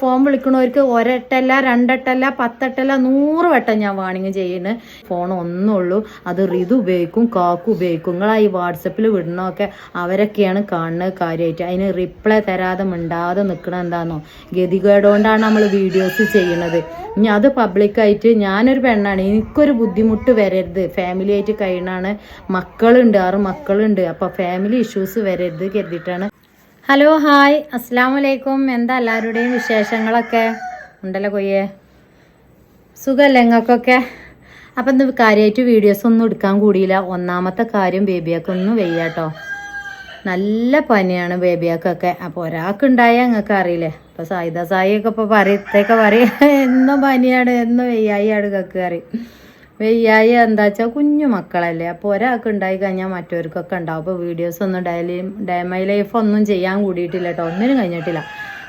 Phone വിളിക്കണവർക്ക് ഒരെട്ടല്ല രണ്ടെട്ടല്ല പത്തെട്ടല്ല നൂറ് വട്ടം ഞാൻ വാണിങ് ചെയ്യുന്നത് ഫോൺ ഒന്നുള്ളൂ. അത് റിതു ഉപയോഗിക്കും കാക്കു ഉപയോഗിക്കും. നിങ്ങളാ ഈ വാട്സപ്പിൽ വിടണമൊക്കെ അവരൊക്കെയാണ് കാണുന്നത് കാര്യമായിട്ട് അതിന് റിപ്ലൈ തരാതെ മിണ്ടാതെ നിൽക്കണം എന്താണെന്നോ ഗതികേടുകൊണ്ടാണ് നമ്മൾ വീഡിയോസ് ചെയ്യണത്. ഇനി അത് പബ്ലിക്കായിട്ട് ഞാനൊരു പെണ്ണാണ്. എനിക്കൊരു ബുദ്ധിമുട്ട് വരരുത്. ഫാമിലി ആയിട്ട് കഴിയണാണ്. മക്കളുണ്ട് ആറ് മക്കളുണ്ട്. അപ്പോൾ ഫാമിലി ഇഷ്യൂസ് വരരുത് കരുതിയിട്ടാണ് ഹലോ ഹായ് അസ്സാമലൈക്കും എന്താ എല്ലാവരുടെയും വിശേഷങ്ങളൊക്കെ? ഉണ്ടല്ലോ കൊയ്യേ? സുഖമല്ലേ നിങ്ങൾക്കൊക്കെ അപ്പം ഇന്ന് കാര്യമായിട്ട് വീഡിയോസ് ഒന്നും എടുക്കാൻ കൂടിയില്ല. ഒന്നാമത്തെ കാര്യം ബേബിയാക്കൊന്നും വെയ്യാട്ടോ. നല്ല പനിയാണ് ബേബിയാക്കൊക്കെ. അപ്പോൾ ഒരാൾക്കുണ്ടായാൽ നിങ്ങൾക്ക് അറിയില്ലേ? അപ്പോൾ സായിദ സായിയൊക്കെ ഇപ്പോൾ പറയത്തേക്കെ പറയും എന്നും പനിയാണ് എന്നും വെയ്യായിയാണ് കക്ക് പറയും. വെയ്യായി എന്താ വെച്ചാൽ കുഞ്ഞു മക്കളല്ലേ. അപ്പോൾ ഒരാൾക്ക് ഉണ്ടായി കഴിഞ്ഞാൽ മറ്റവർക്കൊക്കെ ഉണ്ടാവും. അപ്പോൾ വീഡിയോസ് ഒന്നും ഡയലി ഡയമൈ ലൈഫ് ഒന്നും ചെയ്യാൻ കൂടിയിട്ടില്ല കേട്ടോ ഒന്നിനും കഴിഞ്ഞിട്ടില്ല.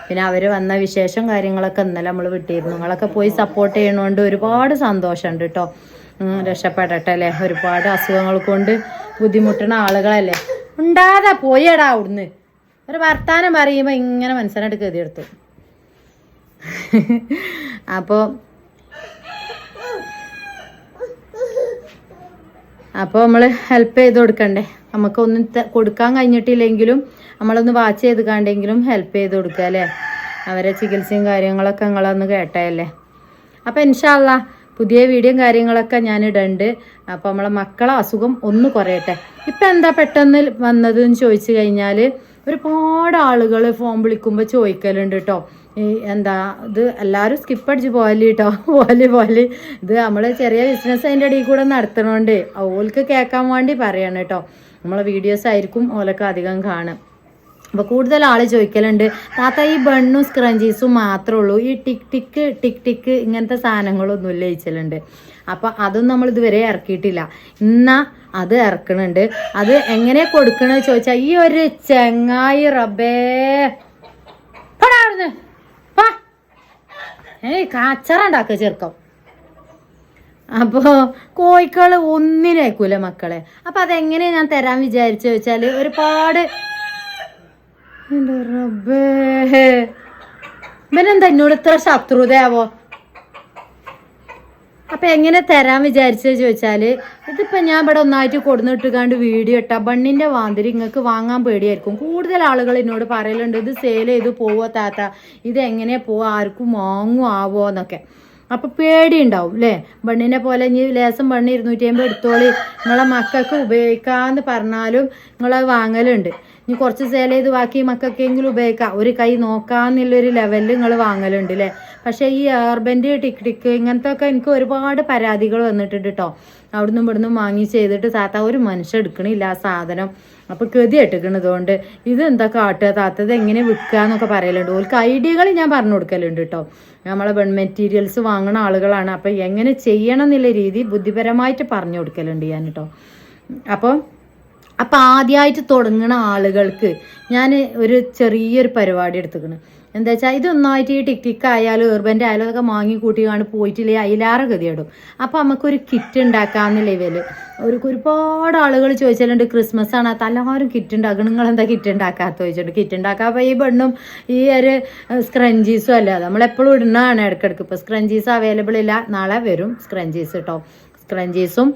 പിന്നെ അവർ വന്ന വിശേഷം കാര്യങ്ങളൊക്കെ ഇന്നലെ നമ്മൾ വിട്ടിരുന്നു. നിങ്ങളൊക്കെ പോയി സപ്പോർട്ട് ചെയ്യണോണ്ട് ഒരുപാട് സന്തോഷമുണ്ട് കേട്ടോ രക്ഷപ്പെടട്ടെ അല്ലേ ഒരുപാട് അസുഖങ്ങൾ കൊണ്ട് ബുദ്ധിമുട്ടുന്ന ആളുകളല്ലേ. ഉണ്ടാതെ പോയടാ അവിടുന്ന്. ഒരു വർത്താനം പറയുമ്പോൾ ഇങ്ങനെ മനസ്സിനായിട്ട് ഗതിയെടുത്തു. അപ്പോൾ അപ്പോൾ നമ്മൾ ഹെൽപ്പ് ചെയ്ത് കൊടുക്കണ്ടേ? നമുക്കൊന്നും കൊടുക്കാൻ കഴിഞ്ഞിട്ടില്ലെങ്കിലും നമ്മളൊന്ന് വാച്ച് ചെയ്ത് കണ്ടെങ്കിലും ഹെൽപ്പ് ചെയ്ത് കൊടുക്കുക അല്ലേ? അവരെ ചികിത്സയും കാര്യങ്ങളൊക്കെ നിങ്ങളൊന്ന് കേട്ടതല്ലേ അപ്പോൾ ഇൻഷാല്ല പുതിയ വീഡിയോയും കാര്യങ്ങളൊക്കെ ഞാൻ ഇടണ്ട്. അപ്പോൾ നമ്മളെ മക്കളെ അസുഖം ഒന്ന് കുറയട്ടെ. ഇപ്പം എന്താ പെട്ടെന്ന് വന്നതെന്ന് ചോദിച്ചു കഴിഞ്ഞാൽ ഒരുപാട് ആളുകൾ ഫോൺ വിളിക്കുമ്പോൾ ചോദിക്കലുണ്ട് കേട്ടോ ഈ എന്താ ഇത് എല്ലാവരും സ്കിപ്പ് അടിച്ച് പോകൽ കേട്ടോ പോലെ പോലെ ഇത് നമ്മൾ ചെറിയ ബിസിനസ് അതിന്റെ ഇടയിൽ കൂടെ നടത്തണോണ്ട് ഓൾക്ക് കേൾക്കാൻ വേണ്ടി പറയണം കേട്ടോ നമ്മളെ വീഡിയോസ് ആയിരിക്കും ഓലൊക്കെ അധികം കാണും അപ്പോൾ കൂടുതൽ ആൾ ചോദിക്കലുണ്ട് താത്ത ഈ ബണ്ണും സ്ക്രഞ്ചീസും മാത്രമേ ഉള്ളൂ. ഈ ടിക് ടിക്ക് ടിക് ടിക്ക് ഇങ്ങനത്തെ സാധനങ്ങളൊന്നും ഇല്ല ചോദിച്ചലുണ്ട്. അപ്പോൾ അതൊന്നും നമ്മൾ ഇതുവരെ ഇറക്കിയിട്ടില്ല. എന്നാ അത് ഇറക്കണുണ്ട്. അത് എങ്ങനെ കൊടുക്കണമെന്ന് ചോദിച്ചാൽ ഈ ഒരു ചെങ്ങായി റബേ പോടാ അവിടുന്ന്. പോ. ഏയ് കാച്ചറ ഉണ്ടാക്കുക ചെറുക്കം. അപ്പോൾ കോഴിക്കൾ ഒന്നിനേക്കൂല മക്കളെ. അപ്പം അതെങ്ങനെ ഞാൻ തരാൻ വിചാരിച്ചു വെച്ചാൽ ഒരുപാട് എന്റെ റബ്ബേ. ഇവനെന്താ എന്നോട് ഇത്ര ശത്രുതയാവോ? അപ്പൊ എങ്ങനെ തരാൻ വിചാരിച്ചത് ചോദിച്ചാൽ ഇതിപ്പോ ഞാൻ ഇവിടെ ഒന്നായിട്ട് കൊടുന്നിട്ടുകാണ്ട് വീഡിയോ ഇട്ട ബണ്ണിന്റെ വാന്തിരി നിങ്ങൾക്ക് വാങ്ങാൻ പേടിയായിരിക്കും. കൂടുതൽ ആളുകൾ എന്നോട് പറയലുണ്ട് ഇത് സെയിൽ ചെയ്ത് പോവോ താത്ത? ഇത് എങ്ങനെ പോവോ? ആർക്കും വാങ്ങും ആവോ? എന്നൊക്കെ. അപ്പൊ പേടി ഉണ്ടാവും അല്ലേ ബണ്ണിനെ പോലെ ഇനി ലേസം ബണ്ണി ഇരുന്നൂറ്റി അമ്പത് എടുത്തോളി. നിങ്ങളെ മക്കൾക്ക് ഉപയോഗിക്കാന്ന് പറഞ്ഞാലും നിങ്ങളത് വാങ്ങലുണ്ട്. ഇനി കുറച്ച് സെയിൽ ചെയ്ത് ബാക്കി മക്കൾക്കെങ്കിലും ഉപയോഗിക്കാം. ഒരു കൈ നോക്കാന്നുള്ളൊരു ലെവലിൽ നിങ്ങൾ വാങ്ങലുണ്ട് അല്ലേ പക്ഷേ ഈ എയർബൻഡ് ടിക് ടിക്ക് ഇങ്ങനത്തെ ഒക്കെ എനിക്ക് ഒരുപാട് പരാതികൾ വന്നിട്ടുണ്ട് കേട്ടോ അവിടുന്ന് ഇവിടുന്ന് വാങ്ങി ചെയ്തിട്ട് താത്ത ഒരു മനുഷ്യൻ എടുക്കണില്ല ആ സാധനം. അപ്പോൾ എടുക്കണതുകൊണ്ട് ഇത് എന്താ കാട്ടുക? താത്ത ഇത് എങ്ങനെ വിൽക്കുക എന്നൊക്കെ പറയലുണ്ട്. ഓർക്ക് ഐഡിയകൾ ഞാൻ പറഞ്ഞു കൊടുക്കലുണ്ട് കേട്ടോ നമ്മളെ ബൺ മെറ്റീരിയൽസ് വാങ്ങുന്ന ആളുകളാണ്. അപ്പോൾ എങ്ങനെ ചെയ്യണം എന്നുള്ള രീതി ബുദ്ധിപരമായിട്ട് പറഞ്ഞു കൊടുക്കലുണ്ട് ഞാൻ കേട്ടോ അപ്പോൾ അപ്പം ആദ്യമായിട്ട് തുടങ്ങുന്ന ആളുകൾക്ക് ഞാൻ ഒരു ചെറിയൊരു പരിപാടി എടുത്തുക്കണ്. എന്താ വെച്ചാൽ ഇതൊന്നായിട്ട് ഈ ടിക് ടിക്ക് ആയാലും ഉർബന്റെ ആയാലും അതൊക്കെ വാങ്ങി കൂട്ടിയാണ് പോയിട്ടില്ലേ അതിലാറെ ഗതിയിടും അപ്പം നമുക്കൊരു കിറ്റ് ഉണ്ടാക്കാമെന്ന ലെവൽ ഒരു ഒരുപാട് ആളുകൾ ചോദിച്ചാലുണ്ട് ക്രിസ്മസ് ആണ് എല്ലാവരും കിറ്റ് ഉണ്ടാക്കണം. നിങ്ങൾ എന്താ കിറ്റ് ഉണ്ടാക്കാത്ത ചോദിച്ചിട്ടുണ്ട്. കിറ്റ് ഉണ്ടാക്കാൻ അപ്പോൾ ഈ പെണ്ണും ഈ ഒരു സ്ക്രഞ്ചീസും അല്ല നമ്മളെപ്പോഴും ഇടുന്നതാണ് ഇടയ്ക്കിടയ്ക്ക്. ഇപ്പോൾ സ്ക്രഞ്ചീസ് അവൈലബിൾ ഇല്ല. നാളെ വരും സ്ക്രഞ്ചീസ് കേട്ടോ സ്ക്രഞ്ചീസും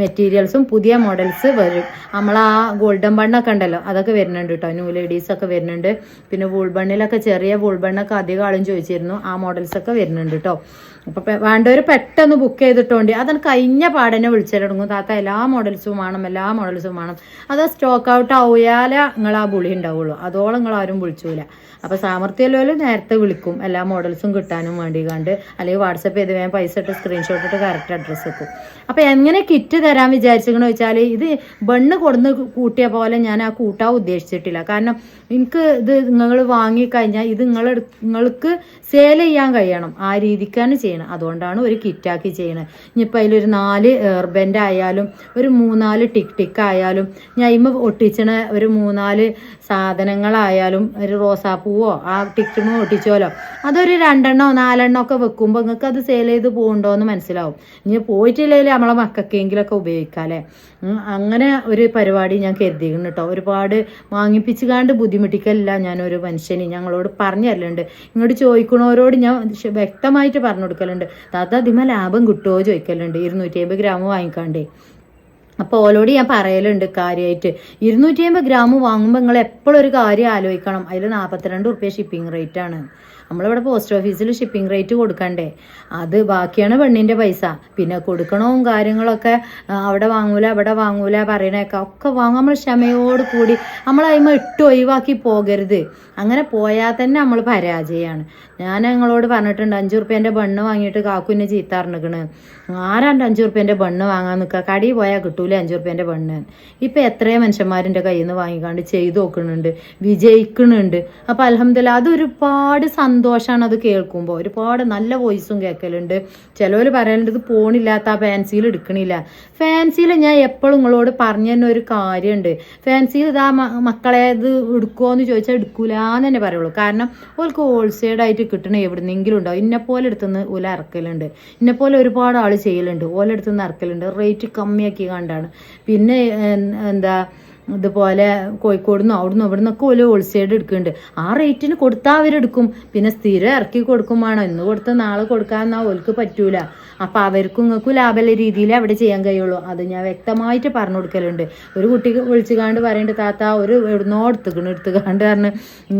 മെറ്റീരിയൽസും പുതിയ മോഡൽസ് വരും. നമ്മൾ ആ ഗോൾഡൻ ബണ്ണൊക്കെ ഉണ്ടല്ലോ അതൊക്കെ വരുന്നുണ്ട് കേട്ടോ ന്യൂ ലേഡീസ് ഒക്കെ വരുന്നുണ്ട്. പിന്നെ വൂൾ ബണ്ണിലൊക്കെ ചെറിയ വൂൾ ബണ്ണൊക്കെ അധികം ആളും ചോദിച്ചിരുന്നു. ആ മോഡൽസ് ഒക്കെ വരുന്നുണ്ട് കേട്ടോ അപ്പോൾ വേണ്ടവർ പെട്ടെന്ന് ബുക്ക് ചെയ്തിട്ടുണ്ട്. അതാണ് കഴിഞ്ഞ പാടനെ വിളിച്ചിടങ്ങും താത്ത എല്ലാ മോഡൽസും വേണം എല്ലാ മോഡൽസും വേണം. അത് സ്റ്റോക്ക് ഔട്ട് ആവുകയാലേ നിങ്ങൾ ആ ബുളി ഉണ്ടാവുള്ളൂ അതോളം നിങ്ങൾ ആരും വിളിച്ചൂല. അപ്പോൾ സാമർത്ഥ്യമുള്ളവർ നേരത്തെ വിളിക്കും. എല്ലാ മോഡൽസും കിട്ടാനും വേണ്ടി കണ്ട് അല്ലെങ്കിൽ വാട്സപ്പ് ചെയ്ത് വേഗം പൈസ ഇട്ട് സ്ക്രീൻഷോട്ട് ഇട്ട് കറക്റ്റ് അഡ്രസ്സ് വെക്കും. അപ്പോൾ എങ്ങനെ കിറ്റ് തരാൻ വിചാരിച്ചെന്ന് വെച്ചാൽ ഇത് ബണ്ണ് കൊടുന്ന് കൂട്ടിയ പോലെ ഞാൻ ആ കൂട്ടാൻ ഉദ്ദേശിച്ചിട്ടില്ല. കാരണം എനിക്ക് ഇത് നിങ്ങൾ വാങ്ങിക്കഴിഞ്ഞാൽ ഇത് നിങ്ങൾ നിങ്ങൾക്ക് സെയിൽ ചെയ്യാൻ കഴിയണം. ആ രീതിക്കാണ് ചെയ്യണം. അതുകൊണ്ടാണ് ഒരു കിറ്റാക്കി ചെയ്യണത് ഇനിയിപ്പോൾ അതിലൊരു നാല് എയർബെൻഡ് ആയാലും ഒരു മൂന്നാൽ ടിക് ടിക് ആയാലും ഞാൻ ഇമ്മ ഒട്ടിച്ചണ ഒരു മൂന്നാൽ സാധനങ്ങളായാലും ഒരു റോസാപ്പൂവോ ആ ടിക്കിമോ ഒട്ടിച്ചോലോ. അതൊരു രണ്ടെണ്ണോ നാലെണ്ണോ ഒക്കെ വെക്കുമ്പോൾ നിങ്ങൾക്ക് അത് സെയിൽ ചെയ്ത് പോകുന്നുണ്ടോ എന്ന് മനസ്സിലാവും. ഇനി പോയിട്ടില്ലെങ്കിൽ നമ്മളെ മക്കൾക്കെങ്കിലൊക്കെ ഉപയോഗിക്കാം അങ്ങനെ ഒരു പരിപാടി ഞാൻ കരുതിയിരുന്നു കേട്ടോ ഒരുപാട് വാങ്ങിപ്പിച്ച് കാണ്ട് ബുദ്ധിമുട്ടിക്കല്ല ഞാനൊരു മനുഷ്യന്. ഞങ്ങളോട് പറഞ്ഞു തരലുണ്ട് ഇങ്ങോട്ട് ചോദിക്കണവരോട് ഞാൻ വ്യക്തമായിട്ട് പറഞ്ഞു കൊടുക്കലുണ്ട് താത്ത അതിമ ലാഭം കിട്ടുമോ ചോദിക്കലുണ്ട്. ഇരുന്നൂറ്റി അമ്പത് ഗ്രാം വാങ്ങിക്കാണ്ടേ. അപ്പോൾ ഓലോട് ഞാൻ പറയലുണ്ട് കാര്യമായിട്ട് ഇരുന്നൂറ്റി അമ്പത് ഗ്രാം വാങ്ങുമ്പോൾ നിങ്ങൾ എപ്പോഴും ഒരു കാര്യം ആലോചിക്കണം. അതിൽ നാൽപ്പത്തിരണ്ട് റുപ്യ ഷിപ്പിംഗ് റേറ്റ് ആണ്. നമ്മളിവിടെ പോസ്റ്റ് ഓഫീസിൽ ഷിപ്പിംഗ് റേറ്റ് കൊടുക്കണ്ടേ? അത് ബാക്കിയാണ് പെണ്ണിന്റെ പൈസ. പിന്നെ കൊടുക്കണവും കാര്യങ്ങളൊക്കെ അവിടെ വാങ്ങൂല അവിടെ വാങ്ങൂല പറയണേക്ക ഒക്കെ വാങ്ങും. നമ്മൾ ക്ഷമയോട് കൂടി നമ്മൾ അതിമ ഇട്ട് ഒഴിവാക്കി പോകരുത്. അങ്ങനെ പോയാൽ തന്നെ നമ്മൾ പരാജയമാണ് ഞാൻ ഞങ്ങളോട് പറഞ്ഞിട്ടുണ്ട് അഞ്ചു റുപ്യേന്റെ ബണ്ണ് വാങ്ങിയിട്ട് കാക്കുന്നെ ചീത്ത ആരാണ്ട് അഞ്ചു റുപ്യേന്റെ ബണ്ണ് വാങ്ങാൻ നിൽക്കുക? കടി പോയാൽ കിട്ടൂല അഞ്ചു റുപ്യേന്റെ ബണ്ണ്? ഇപ്പം എത്രയോ മനുഷ്യന്മാരിന്റെ കയ്യിൽ നിന്ന് വാങ്ങിക്കാണ്ട് ചെയ്ത് നോക്കുന്നുണ്ട് വിജയിക്കുന്നുണ്ട്. അപ്പം അലഹമില്ല അതൊരുപാട് സന്തോഷമാണ് അത് കേൾക്കുമ്പോൾ ഒരുപാട് നല്ല വോയിസും കേൾക്കലുണ്ട് ചിലവർ പറയലുണ്ട് ഇത് പോണില്ലാത്ത ആ ഫാൻസിയിൽ എടുക്കണില്ല. ഫാൻസിയിൽ ഞാൻ എപ്പോഴും നിങ്ങളോട് പറഞ്ഞു തന്നെ ഒരു കാര്യമുണ്ട് ഫാൻസിയിൽ ഇതാ മക്കളെ ഇത് എടുക്കുമോ എന്ന് ചോദിച്ചാൽ എടുക്കൂല എന്ന് തന്നെ പറയുള്ളൂ. കാരണം ഓൾക്ക് ഹോൾസെയ്ഡ് ആയിട്ട് കിട്ടണ എവിടുന്നെങ്കിലും ഉണ്ടാവും. ഇന്നെപ്പോലെ എടുത്തുനിന്ന് ഓല ഇറക്കലുണ്ട് ഇന്നെപ്പോലെ ഒരുപാട് ആൾ ചെയ്യലുണ്ട്. ഓലെടുത്തുനിന്ന് ഇറക്കലുണ്ട് റേറ്റ് കമ്മിയാക്കി കണ്ടാണ്. പിന്നെ എന്താ ഇതുപോലെ കോഴിക്കോട് നിന്ന് അവിടുന്ന് ഇവിടെ നിന്നൊക്കെ ഓൽ ഹോൾസെയിൽ എടുക്കുന്നുണ്ട്. ആ റേറ്റിന് കൊടുത്താൽ അവരെടുക്കും. പിന്നെ സ്ഥിരം ഇറക്കി കൊടുക്കുമ്പോഴാണോ ഇന്ന് കൊടുത്ത് നാളെ കൊടുക്കാമെന്നാൽ ഓൽക്ക് പറ്റൂല. അപ്പം അവർക്കും ഇങ്ങൾക്കും ലാഭമുള്ള രീതിയിൽ അവിടെ ചെയ്യാൻ കഴിയുള്ളൂ. അത് ഞാൻ വ്യക്തമായിട്ട് പറഞ്ഞു കൊടുക്കലുണ്ട്. ഒരു കുട്ടി വിളിച്ചു കാണ്ട് പറയുന്നുണ്ട് താത്ത ഒരു എവിടുന്നോ എടുത്തുക്കണ് എടുത്തുകാണ്ട് പറഞ്ഞ്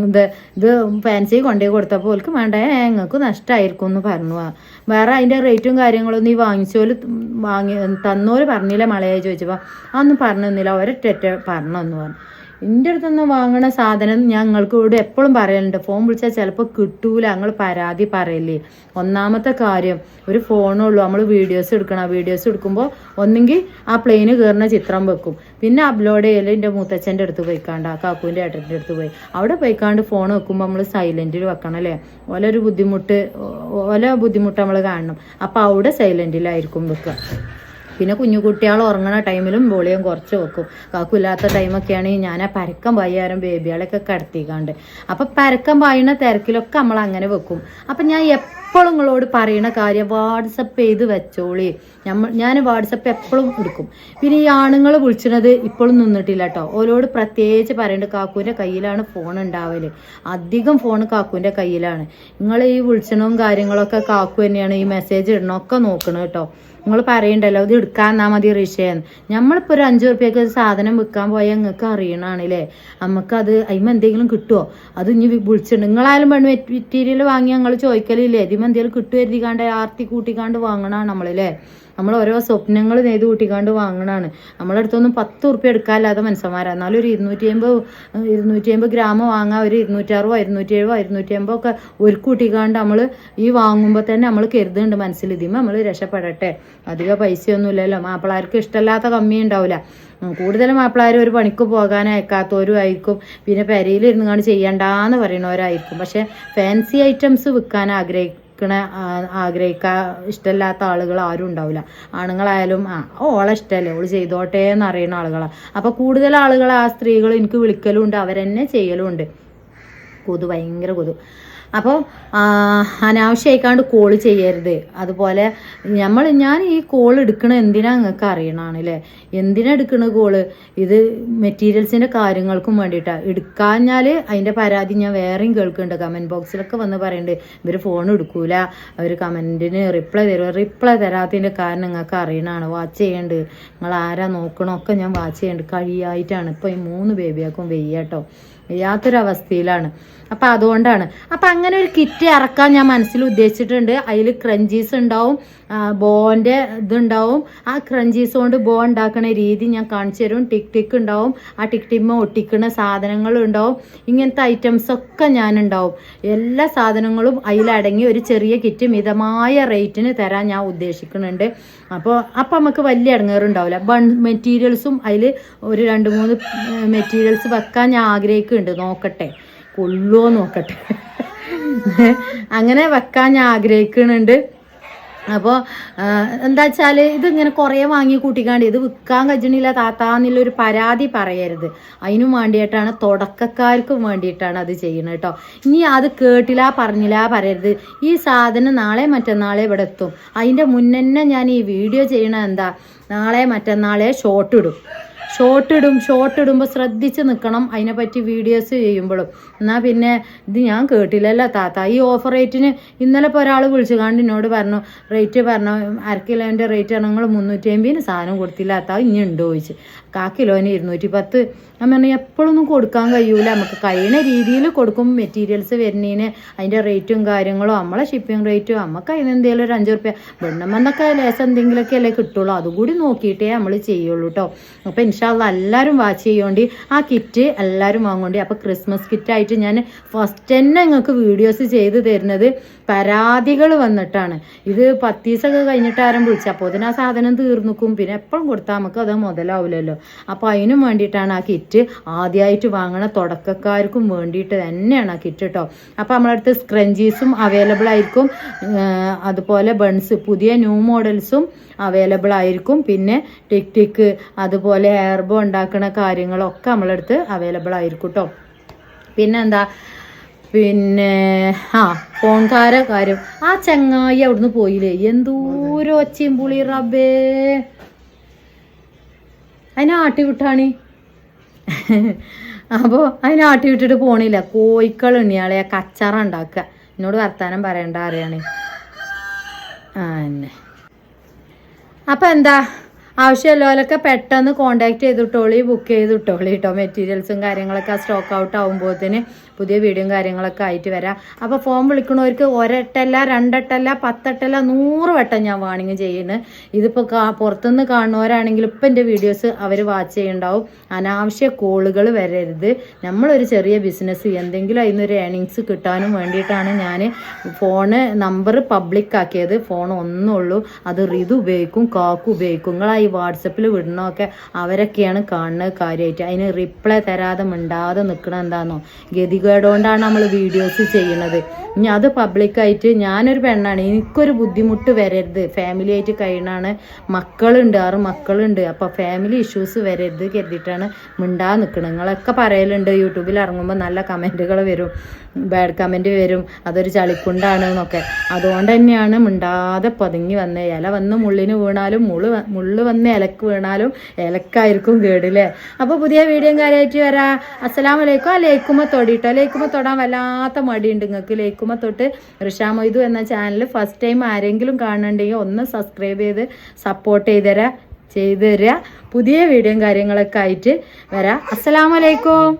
ഇത് ഇത് ഫാൻസി കൊണ്ടുപോയി കൊടുത്തപ്പോൾ ഓൽക്ക് വേണ്ട ഞങ്ങൾക്ക് നഷ്ടമായിരിക്കും എന്ന് പറഞ്ഞു. വേറെ അതിന്റെ റേറ്റും കാര്യങ്ങളൊന്നും ഈ വാങ്ങിച്ചോൽ വാങ്ങി തന്നോൽ പറഞ്ഞില്ല മലയായി ചോദിച്ചപ്പോൾ അതൊന്നും പറഞ്ഞു തന്നില്ല ഒരൊറ്റ പറഞ്ഞു എന്ന് പറഞ്ഞു. എന്റെ അടുത്തുനിന്ന് വാങ്ങണ സാധനം ഞങ്ങൾക്ക് ഇവിടെ എപ്പോഴും പറയലുണ്ട്. ഫോൺ വിളിച്ചാൽ ചിലപ്പോൾ കിട്ടൂല. ഞങ്ങൾ പരാതി പറയല്ലേ ഒന്നാമത്തെ കാര്യം ഒരു ഫോണേ ഉള്ളൂ നമ്മൾ വീഡിയോസ് എടുക്കണം. വീഡിയോസ് എടുക്കുമ്പോൾ ഒന്നെങ്കിൽ ആ പ്ലെയിന് കയറുന്ന ചിത്രം വെക്കും. പിന്നെ അപ്ലോഡ് ചെയ്യലും എന്റെ മൂത്തച്ഛന്റെ അടുത്ത് പോയിക്കാണ്ട് ആ കാക്കുവിന്റെ ഏട്ടന്റെ അടുത്ത് പോയി. അവിടെ പോയിക്കാണ്ട് ഫോൺ വെക്കുമ്പോൾ നമ്മൾ സൈലന്റിൽ വെക്കണം അല്ലേ ഓലൊരു ബുദ്ധിമുട്ട് ഓല ബുദ്ധിമുട്ട് നമ്മൾ കാണണം. അപ്പോൾ അവിടെ സൈലന്റിലായിരിക്കും വെക്കുക പിന്നെ കുഞ്ഞു കുട്ടികൾ ഉറങ്ങണ ടൈമിലും വോളിയം കുറച്ച് വെക്കും. കാക്കില്ലാത്ത ടൈമൊക്കെ ആണെങ്കിൽ ഞാൻ ആ പരക്കം പായാരം ബേബികളെയൊക്കെ കിടത്തിക്കാണ്ട്. അപ്പം പരക്കം പായണ തിരക്കിലൊക്കെ നമ്മൾ അങ്ങനെ വെക്കും. അപ്പം ഞാൻ എപ്പോഴും നിങ്ങളോട് പറയുന്ന കാര്യം വാട്സപ്പ് ചെയ്ത് വെച്ചോളി. നമ്മൾ ഞാൻ വാട്സപ്പ് എപ്പോഴും എടുക്കും. പിന്നെ ഈ ആണുങ്ങൾ വിളിച്ചിരുന്നത് ഇപ്പോഴും നിന്നിട്ടില്ല കേട്ടോ ഓരോട് പ്രത്യേകിച്ച് പറയേണ്ടത് കാക്കുവിന്റെ കയ്യിലാണ് ഫോൺ ഉണ്ടാവൽ. അധികം ഫോൺ കാക്കുവിന്റെ കയ്യിലാണ്. നിങ്ങൾ ഈ വിളിച്ചണവും കാര്യങ്ങളൊക്കെ കാക്കു തന്നെയാണ് ഈ മെസ്സേജ് ഇടണമൊക്കെ നോക്കണം കേട്ടോ നിങ്ങൾ പറയണ്ടല്ലോ ഇത് എടുക്കാൻ എന്നാ മതി റിഷേൻ നമ്മളിപ്പോൾ ഒരു അഞ്ചു റുപ്യക്ക് സാധനം വിൽക്കാൻ പോയാൽ നിങ്ങൾക്ക് അറിയണാണല്ലേ? നമുക്കത് അതിമ എന്തെങ്കിലും കിട്ടുമോ അത് ഇനി വിളിച്ചിട്ടുണ്ട് നിങ്ങളായാലും പെണ്ണ് മെറ്റീരിയൽ വാങ്ങി ഞങ്ങൾ ചോദിക്കലില്ലേ? ഇതിന് എന്തെങ്കിലും കിട്ടുമായിരിക്കാണ്ട് ആർത്തി കൂട്ടിക്കാണ്ട് വാങ്ങണതാണ് നമ്മളല്ലേ നമ്മൾ ഓരോ സ്വപ്നങ്ങൾ നെയ്ത് കൂട്ടിക്കാണ്ട് വാങ്ങണാണ്. നമ്മളെ അടുത്തൊന്നും പത്ത് ഉറുപ്പ്യ എടുക്കാല്ലാതെ മനുഷ്യന്മാരാണ് എന്നാലും ഒരു ഇരുന്നൂറ്റി അമ്പത് ഇരുന്നൂറ്റി അമ്പത് ഗ്രാമം വാങ്ങാം ഒരു ഇരുന്നൂറ്ററുപോ ഇരുന്നൂറ്റി എഴുപോ ഇരുന്നൂറ്റി അമ്പോ ഒക്കെ ഒരു കൂട്ടിക്കാണ്ട് നമ്മൾ ഈ വാങ്ങുമ്പോൾ തന്നെ നമ്മൾ കരുതുന്നുണ്ട് മനസ്സിൽ. ഇതിമ്പോൾ നമ്മൾ രക്ഷപ്പെടട്ടെ. അധിക പൈസയൊന്നുമില്ലല്ലോ. മാപ്പിളാർക്ക് ഇഷ്ടമല്ലാത്ത കമ്മി ഉണ്ടാവില്ല കൂടുതൽ മാപ്പിളാർ ഒരു പണിക്ക് പോകാൻ അയക്കാത്തവരും ആയിരിക്കും. പിന്നെ പെരയിലിരുന്ന് കാണ് ചെയ്യണ്ടാന്ന് പറയുന്നവരായിരിക്കും. പക്ഷെ ഫാൻസി ഐറ്റംസ് വിൽക്കാൻ ആഗ്രഹിക്കണ ആഗ്രഹിക്കാൻ ഇഷ്ടമില്ലാത്ത ആളുകൾ ആരും ഉണ്ടാവില്ല. ആണുങ്ങളായാലും ആ ഓളെ ഇഷ്ടമല്ലേ? ഓൾ ചെയ്തോട്ടെ എന്ന് അറിയുന്ന ആളുകളാണ് അപ്പോൾ കൂടുതൽ ആളുകൾ ആ സ്ത്രീകൾ എനിക്ക് വിളിക്കലുണ്ട് അവരെന്നെ ചെയ്യലും ഉണ്ട് കൊതു ഭയങ്കര കൊതു. അപ്പോൾ അനാവശ്യമായിക്കാണ്ട് കോൾ ചെയ്യരുത്. അതുപോലെ നമ്മൾ ഞാൻ ഈ കോൾ എടുക്കണ എന്തിനാ നിങ്ങൾക്ക് അറിയണാണല്ലേ എന്തിനാ എടുക്കണ കോൾ ഇത് മെറ്റീരിയൽസിന്റെ കാര്യങ്ങൾക്കും വേണ്ടിയിട്ടാണ് എടുക്കാഞ്ഞാൽ അതിന്റെ പരാതി ഞാൻ വേറെയും കേൾക്കുന്നുണ്ട് കമന്റ് ബോക്സിലൊക്കെ വന്ന് പറയുന്നുണ്ട് ഇവർ ഫോൺ എടുക്കൂല. അവർ കമന്റിന് റിപ്ലൈ തരും. റിപ്ലൈ തരാത്തതിന്റെ കാരണം നിങ്ങൾക്ക് അറിയണമാണ് വാച്ച് ചെയ്യേണ്ടത് നിങ്ങൾ ആരാ നോക്കണമൊക്കെ ഞാൻ വാച്ച് ചെയ്യേണ്ടത് കഴിയായിട്ടാണ്. ഇപ്പോൾ ഈ മൂന്ന് ബേബിയാക്കും വെയ്യാട്ടോ വയ്യാത്തൊരവസ്ഥയിലാണ് അപ്പം അതുകൊണ്ടാണ്. അപ്പം അങ്ങനെ ഒരു കിറ്റ് ഇറക്കാൻ ഞാൻ മനസ്സിൽ ഉദ്ദേശിച്ചിട്ടുണ്ട്. അതിൽ ക്രഞ്ചീസ് ഉണ്ടാവും. ബോന്റെ ഇതുണ്ടാവും. ആ ക്രഞ്ചീസ് കൊണ്ട് ബോ ഉണ്ടാക്കുന്ന രീതി ഞാൻ കാണിച്ചു തരും. ടിക് ടിക്ക് ഉണ്ടാവും. ആ ടിക് ടിമ്മ ഒട്ടിക്കുന്ന സാധനങ്ങളും ഉണ്ടാവും. ഇങ്ങനത്തെ ഐറ്റംസ് ഒക്കെ ഞാൻ ഉണ്ടാവും. എല്ലാ സാധനങ്ങളും അതിലടങ്ങി ഒരു ചെറിയ കിറ്റ് മിതമായ റേറ്റിന് തരാൻ ഞാൻ ഉദ്ദേശിക്കുന്നുണ്ട്. അപ്പോൾ അപ്പം നമുക്ക് വലിയ ഇടങ്ങേറുണ്ടാവില്ല ബൺ മെറ്റീരിയൽസും അതിൽ ഒരു രണ്ട് മൂന്ന് മെറ്റീരിയൽസ് വെക്കാൻ ഞാൻ ആഗ്രഹിക്കുന്നുണ്ട്. നോക്കട്ടെ. കൊള്ളുവോ നോക്കട്ടെ. അങ്ങനെ വെക്കാൻ ഞാൻ ആഗ്രഹിക്കുന്നുണ്ട്. അപ്പോൾ എന്താ വെച്ചാൽ ഇതിങ്ങനെ കുറേ വാങ്ങി കൂട്ടിക്കാണ്ട് ഇത് വിൽക്കാൻ കഴിയണില്ല താത്താന്നുള്ളൊരു പരാതി പറയരുത്. അതിനും വേണ്ടിയിട്ടാണ് തുടക്കക്കാർക്കും വേണ്ടിയിട്ടാണ് അത് ചെയ്യുന്നത് കേട്ടോ. ഇനി അത് കേട്ടില്ല പറഞ്ഞില്ല പറയരുത്. ഈ സാധനം നാളെ മറ്റന്നാളെ ഇവിടെ എത്തും. അതിന്റെ മുന്നേ ഞാൻ ഈ വീഡിയോ ചെയ്യണ എന്താ? നാളെ മറ്റന്നാളെ ഷോട്ട് ഇടും. ഷോർട്ട് ഇടും ഷോർട്ട് ഇടുമ്പോൾ ശ്രദ്ധിച്ച് നിൽക്കണം അതിനെപ്പറ്റി വീഡിയോസ് ചെയ്യുമ്പോഴും എന്നാൽ പിന്നെ ഇത് ഞാൻ കേട്ടില്ലല്ലോ. താത്ത ഈ ഓഫർ റേറ്റിന് ഇന്നലെ ഇപ്പോൾ ഒരാൾ വിളിച്ചു. കണ്ട് എന്നോട് പറഞ്ഞു റേറ്റ് പറഞ്ഞു അര കിലോന്റെ റേറ്റ് ആണ്. നിങ്ങൾ മുന്നൂറ്റി അമ്പതിന് സാധനം കൊടുത്തില്ല. താത്ത ഇനി ഉണ്ടോ? ചോദിച്ചു. കാ കിലോന് ഇരുന്നൂറ്റി പത്ത് ഞാൻ പറഞ്ഞു എപ്പോഴൊന്നും കൊടുക്കാൻ കഴിയൂല. നമുക്ക് കഴിയുന്ന രീതിയിൽ കൊടുക്കും. മെറ്റീരിയൽസ് വരുന്നതിന് അതിന്റെ റേറ്റും കാര്യങ്ങളും. നമ്മളെ ഷിപ്പിംഗ് റേറ്റും നമുക്ക് അതിന് എന്തെങ്കിലും ഒരു അഞ്ച് റുപ്യ വെണ്ണമെന്നൊക്കെ ലേശം എന്തെങ്കിലുമൊക്കെ അല്ലേ കിട്ടുള്ളൂ. അതുകൂടി നോക്കിയിട്ടേ നമ്മൾ ചെയ്യുള്ളൂ കേട്ടോ അപ്പോൾ ഇൻഷാല്ല എല്ലാവരും വാച്ച് ചെയ്യുകൊണ്ട് ആ കിറ്റ് എല്ലാവരും വാങ്ങോണ്ടി. അപ്പോൾ ക്രിസ്മസ് കിറ്റായിട്ട് ഞാൻ ഫസ്റ്റ് തന്നെ നിങ്ങൾക്ക് വീഡിയോസ് ചെയ്ത് തരുന്നത് പരാതികൾ വന്നിട്ടാണ്. ഇത് പത്തീസൊക്കെ കഴിഞ്ഞിട്ട് ആരും വിളിച്ചപ്പോൾ അതിന് ആ സാധനം തീർന്നിക്കും. പിന്നെ എപ്പോഴും കൊടുത്താൽ നമുക്ക് അത് മുതലാവില്ലല്ലോ അപ്പോൾ അതിനും വേണ്ടിയിട്ടാണ് ആ കിറ്റ് ആദ്യമായിട്ട് വാങ്ങണ തുടക്കക്കാർക്കും വേണ്ടിയിട്ട് തന്നെയാണ് ആ കിറ്റ് കേട്ടോ അപ്പോൾ നമ്മളടുത്ത് സ്ക്രഞ്ചീസും അവൈലബിൾ ആയിരിക്കും. അതുപോലെ ബൺസ് പുതിയ ന്യൂ മോഡൽസും അവൈലബിൾ ആയിരിക്കും. പിന്നെ ടിക് ടിക്ക് അതുപോലെ ഹെയർബോ ഉണ്ടാക്കുന്ന കാര്യങ്ങളൊക്കെ നമ്മളടുത്ത് അവൈലബിൾ ആയിരിക്കും കേട്ടോ പിന്നെന്താ? പിന്നെ ആ ഫോൺകാര കാര്യം. ആ ചങ്ങായി അവിടുന്ന് പോയില്ലേ? എന്തോരോ ഒച്ചയും പുളി റബേ അതിനെ ആട്ടി വിട്ടാണി? അപ്പോൾ അതിനെ ആട്ടി വിട്ടിട്ട് പോണില്ല. കോഴിക്കൾ ഉണ്ണിയാളെ കച്ചറ ഉണ്ടാക്കുക. എന്നോട് വർത്താനം പറയണ്ട അറിയാണ്. ആ എന്നെ. അപ്പം എന്താ? ആവശ്യമുള്ളവരൊക്കെ പെട്ടെന്ന് കോണ്ടാക്ട് ചെയ്തിട്ടോളി ബുക്ക് ചെയ്തിട്ടോളി കേട്ടോ മെറ്റീരിയൽസും കാര്യങ്ങളൊക്കെ സ്റ്റോക്ക് ഔട്ട് ആകുമ്പോഴത്തേന് പുതിയ വീഡിയോയും കാര്യങ്ങളൊക്കെ ആയിട്ട് വരാം. അപ്പോൾ ഫോം വിളിക്കണവർക്ക് ഒരെട്ടല്ല രണ്ടെട്ടല്ല പത്തെട്ടല്ല നൂറ് വട്ടം ഞാൻ വാണിങ് ചെയ്യുന്നത് ഇതിപ്പോൾ കാ പുറത്തുനിന്ന് കാണുന്നവരാണെങ്കിൽ ഇപ്പം എന്റെ വീഡിയോസ് അവർ വാച്ച് ചെയ്യുന്നുണ്ടാവും അനാവശ്യ കോളുകൾ വരരുത്. നമ്മളൊരു ചെറിയ ബിസിനസ് എന്തെങ്കിലും അതിൽ നിന്നൊരു ഏണിങ്സ് കിട്ടാനും വേണ്ടിയിട്ടാണ് ഞാൻ ഫോണ് നമ്പർ പബ്ലിക് ആക്കിയത്. ഫോൺ ഒന്നുള്ളൂ. അത് റിതു ഉപയോഗിക്കും കാക്കു ഉപയോഗിക്കും. നിങ്ങൾ ഈ വാട്സപ്പിൽ വിടണമൊക്കെ അവരൊക്കെയാണ് കാണുന്നത് കാര്യമായിട്ട് അതിന് റിപ്ലൈ തരാതെ മിണ്ടാതെ നിൽക്കണം എന്താണെന്നോ ഗതികേടുകൊണ്ടാണ് നമ്മൾ വീഡിയോസ് ചെയ്യണത്. ഇനി അത് പബ്ലിക്കായിട്ട് ഞാനൊരു പെണ്ണാണ്. എനിക്കൊരു ബുദ്ധിമുട്ട് വരരുത്. ഫാമിലി ആയിട്ട് കഴിയണാണ്. മക്കളുണ്ട്. ആറ് മക്കളുണ്ട്. അപ്പോൾ ഫാമിലി ഇഷ്യൂസ് വരരുത് കരുതിയിട്ടാണ് മിണ്ടാ നിൽക്കണം നിങ്ങളൊക്കെ പറയലുണ്ട്. യൂട്യൂബിൽ ഇറങ്ങുമ്പോൾ നല്ല കമന്റുകൾ വരും. ബാഡ് കമന്റ് വരും. അതൊരു ചളിക്കുണ്ടാണ് എന്നൊക്കെ. അതുകൊണ്ട് തന്നെയാണ് മിണ്ടാതെ പതുങ്ങി വന്ന. ഇല വന്ന് മുള്ളിന് വീണാലും മുൾ മുള്ള് വന്ന് ഒന്ന് ഇലക്ക് വീണാലും ഇലക്കായിരിക്കും കേടില്ലേ അപ്പോൾ പുതിയ വീഡിയോ കാര്യമായിട്ട് വരാം. അസ്സലാം വലൈക്കും ആ ലേക്കുമ തൊടിയിട്ടോ ലേക്കുമ തൊടാൻ വല്ലാത്ത മടിയുണ്ട് നിങ്ങൾക്ക് ലേക്കുമ തൊട്ട് ഋഷാമൊയ്തു എന്ന ചാനൽ ഫസ്റ്റ് ടൈം ആരെങ്കിലും കാണുന്നുണ്ടെങ്കിൽ ഒന്ന് സബ്സ്ക്രൈബ് ചെയ്ത് സപ്പോർട്ട് ചെയ്തുതരാം ചെയ്ത് തരിക പുതിയ വീഡിയോയും കാര്യങ്ങളൊക്കെ ആയിട്ട് വരാം. അസ്സലാമലൈക്കും.